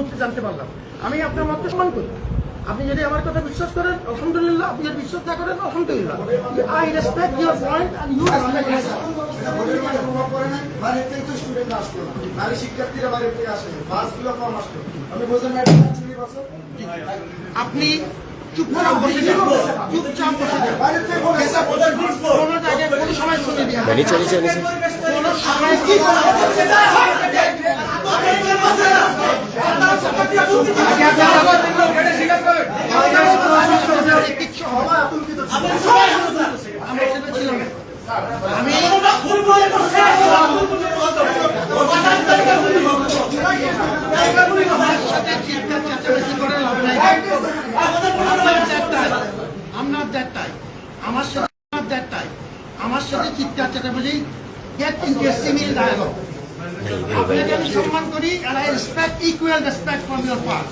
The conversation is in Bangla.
মুহূর্তে জানতে পারলাম আমি আপনার মত সম্মান করি আপনি যদি আমার কথা বিশ্বাস করেন আলহামদুলিল্লাহ আপনি যদি বিশ্বাস না করেন আলহামদুলিল্লাহ I respect your point and you মানে আপনি চুপচাপ বসে যান চুপচাপ বসে যান কোনো জায়গায় কোনো সময় শুনে দিয়ে কোনো সময় কি কিচ্ছু আমার ছিল আমার সাথে। আমার type. আমার সাথে চিৎকার চেঁচামেচি get interesting in dialogue. আপনাকে আমি সম্মান করি and I respect equal respect from your part.